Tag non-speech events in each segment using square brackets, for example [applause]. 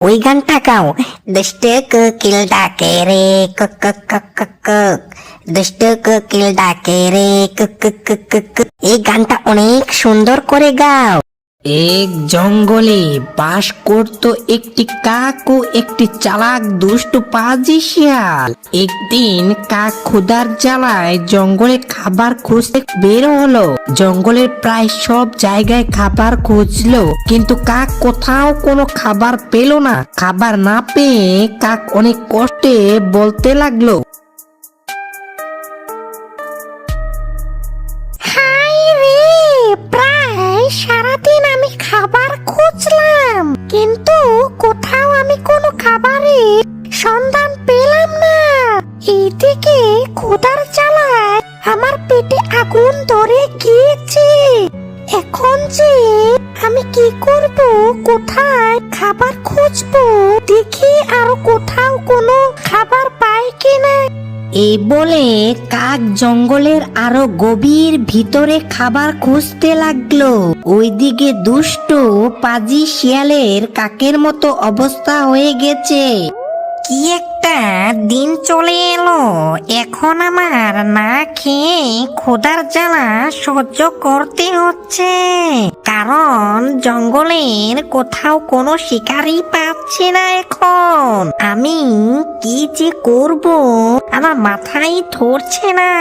ওই গানটা গাও। দুষ্ট কোকিল ডাকে রে, কক কক কক কক কক। দুষ্ট কোকিল ডাকে রে, কক কক কক। এই গানটা অনেক সুন্দর করে গাও। এক জঙ্গলে বাস করত একটি কাক ও একটি চালাক দুষ্ট পাজি শিয়াল। একদিন কাক ক্ষুধার জ্বালায় জঙ্গলে খাবার খুঁজতে বের হলো। জঙ্গলের প্রায় সব জায়গায় খাবার খুঁজলো, কিন্তু কাক কোথাও কোনো খাবার পেল না। খাবার না পেয়ে কাক অনেক কষ্টে বলতে লাগল সারাদিন আমি খাবার খুঁজলাম, কিন্তু কোথাও আমি কোনো খাবারের সন্ধান পেলাম না। এইদিকে ক্ষুধার চালায় আমার পেটে আগুন ধরে গিয়েছে। এখন যে আমি কি করব, কোথায় খাবার খুঁজবো, দেখি আরও কোথাও কিনা এই বলে কাক জঙ্গলের আরও গভীর ভিতরে খাবার খুঁজতে লাগল। ওইদিকে দুষ্ট পাজি শিয়ালের কাকের মতো অবস্থা হয়ে গেছে। কি একটা দিন চলে এলো। এখন আমার না খেয়ে খোদার জ্বালা সহ্য করতে হচ্ছে। কারণ জঙ্গলের কোথাও কোনো শিকারই পাচ্ছি না এখন। আমি কি যে করব? আমার মাথায় ধরছে না।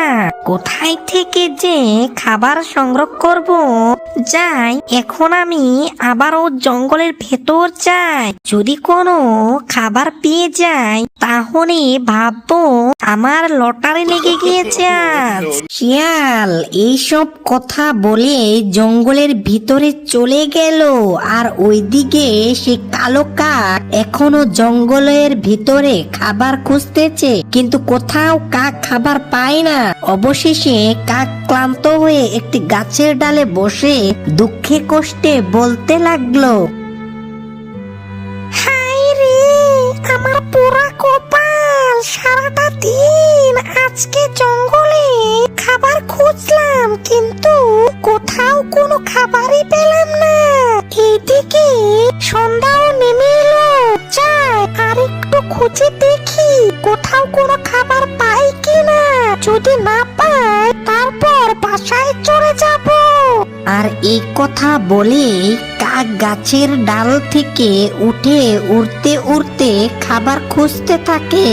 কোথায় থেকে যে খাবার সংগ্রহ করব? যাই, এখন আমি আবারও জঙ্গলের ভেতর যাই। যদি কোনো খাবার পেয়ে যাই তাহলে ভাববো আমার লটারি লেগে গিয়েছে আজ। শিয়াল, এইসব কথা বলে জঙ্গলের ভিতরে চলে গেল, আর ওইদিকে সে কালো কাক এখনও জঙ্গলের ভিতরে খাবার খুঁজতেছে, কিন্তু কোথাও কাক খাবার পায় না। অবশেষে কাক ক্লান্ত হয়ে একটি গাছের ডালে বসে দুঃখে কষ্টে বলতে লাগল কোথাও কোনো খাবার পাই কিনা যদি না পাই, তারপর বাসায় চলে যাব। আর এই কথা বলে কাক গাছের ডাল থেকে উঠে উড়তে উড়তে খাবার খুঁজতে থাকে।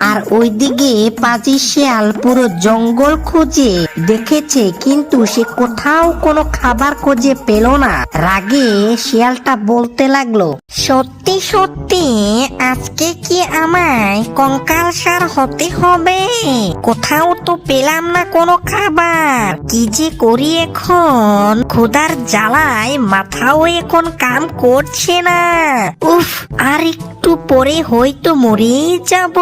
আর ওইদিকে পাজি শিয়াল পুরো জঙ্গল খুঁজে দেখেছে, কিন্তু সে কোথাও কোনো খাবার খুঁজে পেল না। রাগে শিয়ালটা বলতে লাগল, সত্যি সত্যি, আজকে কি আমায় কঙ্কাল সার হতে হবে? কোথাও তো পেলাম না কোনো খাবার। কি যে করি এখন? ক্ষুধার জ্বালায় মাথাও এখন কাম করছে না। উফ, আর একটু পরে হয়তো মরেই যাব।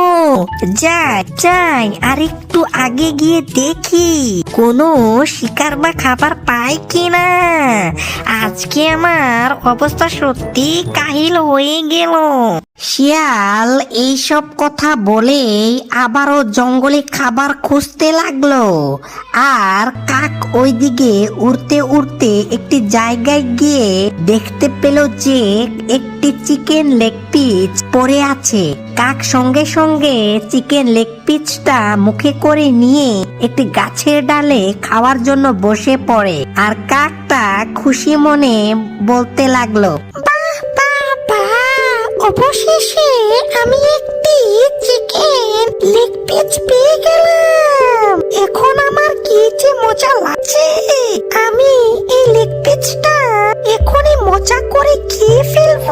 যাই যাই আর একটু আগে গিয়ে দেখি, কোনো শিকার বা খাবার পাই কিনা। আজকে আমার অবস্থা সত্যি কাহিল হয়ে গেল। শিয়াল এইসব কথা বলে আবারও জঙ্গলে খাবার খুঁজতে লাগল। আর কাক ওইদিকে উড়তে উড়তে একটি জায়গায় গিয়ে দেখতে পেল যে একটি চিকেন লেগ পিস পড়ে আছে। কাক সঙ্গে সঙ্গে চিকেন লেগ পিসটা মুখে করে নিয়ে একটি গাছের ডালে খাওয়ার জন্য বসে পড়ে। আর কাকটা খুশি মনে বলতে লাগল অবশেষে আমি একটি চিকেন লেগ পিস পেয়ে গেলাম। এখন আমার কি যে মজা লাগছে। আমি এই লেগ পিসটা এখনই মজা করে খেয়ে ফেলব।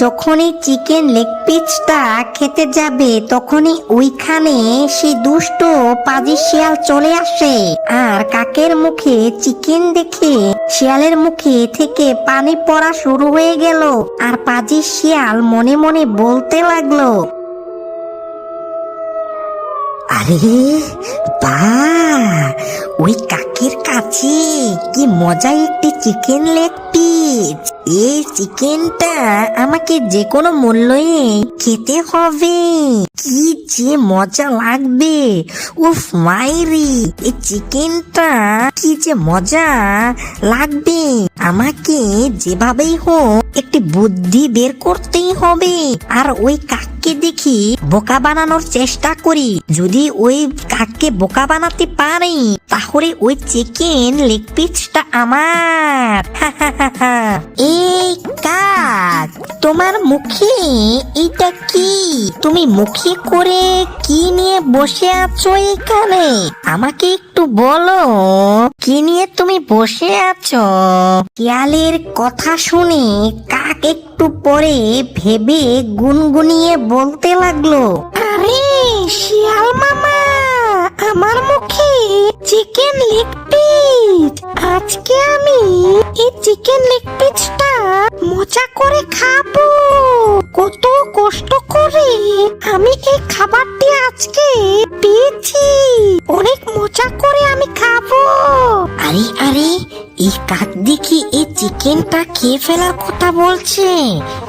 যখনই চিকেন লেগ পিসটা খেতে যাবে, তখনই ওইখানে সেই দুষ্ট পাজি শিয়াল চলে আসে। আর কাকের মুখে চিকেন দেখে শিয়ালের মুখে থেকে পানি পড়া শুরু হয়ে গেল। আর পাজি শিয়াল মনে মনে বলতে লাগল, আরে বা, ওই কাকের কাছে। কি মজা একটি চিকেন লেগ পিস এই চিকেনটা আমাকে যে কোনো মূল্যে খেতে হবে। কি যে মজা লাগবে। উফ, মাইরি, এই চিকেনটা কি যে মজা লাগবে। আমাকে যেভাবেই হোক একটি বুদ্ধি বের করতেই হবে। আর ওই কাককে দেখি বোকা বানানোর চেষ্টা করি। যদি ওই কাককে বোকা বানাতে পারি, তাহলে ওই চিকেন লেগ পিসটা আমার। [laughs] এই কাক তোমার মুখে এটা কি? তুমি মুখে করে কি নিয়ে বসে আছো এখানে? আমাকে একটু বলো, কি নিয়ে তুমি বসে আছো? শিয়ালের কথা শুনে কাক একটু পরে ভেবে গুনগুনিয়ে বলতে লাগল, আরে, শিয়াল মামা! আমার মুখে চিকেন লেগ পিস আজকে আমি এই চিকেন লেগ পিসটা মজা করে খাব। কত কষ্ট করে আমি এই খাবারটি আজকে পেয়েছি। অনেক মজা করে আমি খাব। আরে আরে, এই কাক দেখি এই চিকেনটা খেয়ে ফেলার কথা বলছে।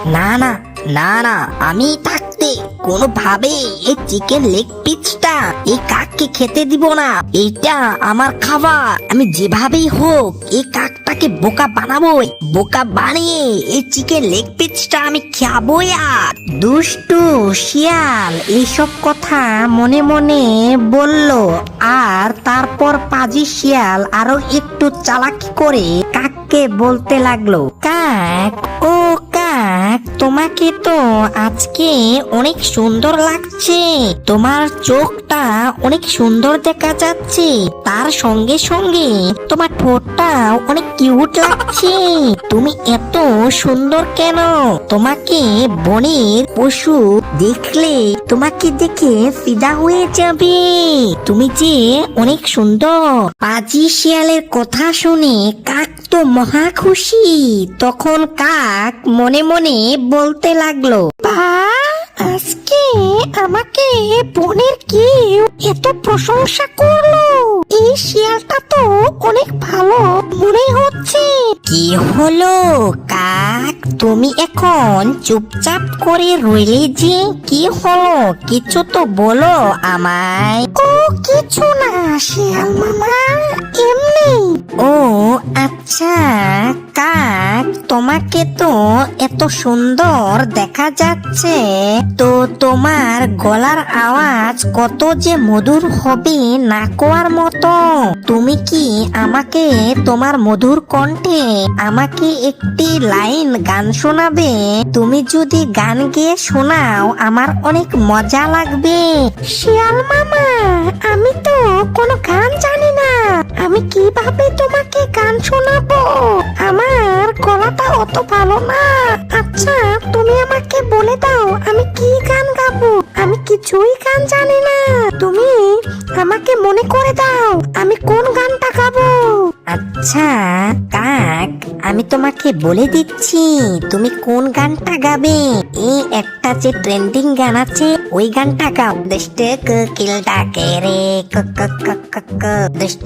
না না না না, আমি থাকতে কোনোভাবে এই চিকেন লেগ পিসটা এই কাককে খেতে দিব না। এইটা আমার খাবার। আমি যেভাবেই হোক এই কাকটাকে বোকা বানাবোই। বোকা বানিয়ে এই চিকেন লেগ পিসটা আমি খাবোই আর। দুষ্টু, শিয়াল, এইসব কথা মনে মনে বলল। আর তারপর পাজি শিয়াল আরও একটু চালাকি করে কাককে বলতে লাগল, কাক, ও তোমাকে তো আজকে অনেক সুন্দর লাগছে। তোমার চোখটা অনেক সুন্দর দেখা যাচ্ছে। তার সঙ্গে সঙ্গে তোমার ঠোঁটটা অনেক কিউট লাগছে। তুমি এত সুন্দর কেন? তোমাকে বনের পশু দেখলে তোমাকে দেখে ফিদা হয়ে যাবে। তুমি যে অনেক সুন্দর। পাজি শিয়ালের কথা শুনে কাক তো মহা খুশি। তখন কাক মনে মনে বলতে লাগল, বা, আজকে আমাকে বনের কেউ এত প্রশংসা করল। এই শিয়ালটা তো অনেক ভালো মনে হচ্ছে। কি হলো কাক? তুমি এখন চুপচাপ করে রইলে যে কি হলো? কিছু তো বলো আমায়। ও, কিছু না, শিয়াল মামা, এমনি। ও আচ্ছা কাক তোমাকে তো এত সুন্দর দেখা যাচ্ছে। তো তোমার গলার আওয়াজ কত যে মধুর হবে না কোয়ার মতো। তুমি কি আমাকে তোমার মধুর কণ্ঠে আমাকে একটি লাইন গান শোনাবে? তুমি যদি গান গেয়ে শোনাও, আমার অনেক মজা লাগবে। শিয়াল মামা, আমি তো কোনো গান জানি না। আমি কীভাবে তোমাকে গান শোনাবো? আমার গলাটা অত ভালো না। আচ্ছা তুমি আমাকে বলে দাও, আমি কি গান গাবো? আমি কিছুই গান জানি না। তুমি আমাকে মনে করে দাও, আমি কোন গানটা গাবো? আচ্ছা আমি তোমাকে বলে দিচ্ছি, তুমি কোন গানটা গাবে? এই একটা যে ট্রেন্ডিং গান আছে, ওই গানটা গাও। দৃষ্ট কিল ডাকে রে, ক- ক- ক- ক- ক- দৃষ্ট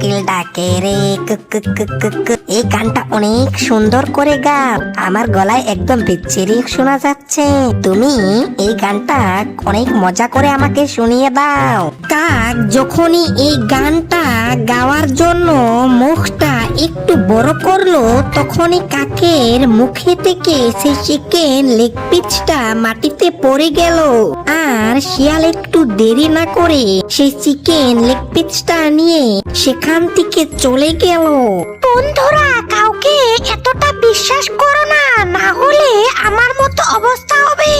কিল ডাকে রে, ক- ক- ক- ক- ক। এই গানটা অনেক সুন্দর করে গাও। আমার গলায় একদম বিচ্ছিরি শোনা যাচ্ছে। তুমি এই গানটা অনেক মজা করে আমাকে শুনিয়ে দাও। কাক যখনই এই গানটা গাওয়ার জন্য মুখটা একটু বড় করল, তখনই কাকের মুখে থেকে সেই চিকেন লেগ পিসটা মাটিতে পড়ে গেল। আর শিয়াল একটু দেরি না করে সেই চিকেন লেগ পিসটা নিয়ে সেখান থেকে চলে গেল। বন্ধুরা কাউকে এতটা বিশ্বাস করো না না হলে আমার মতো অবস্থা হবে।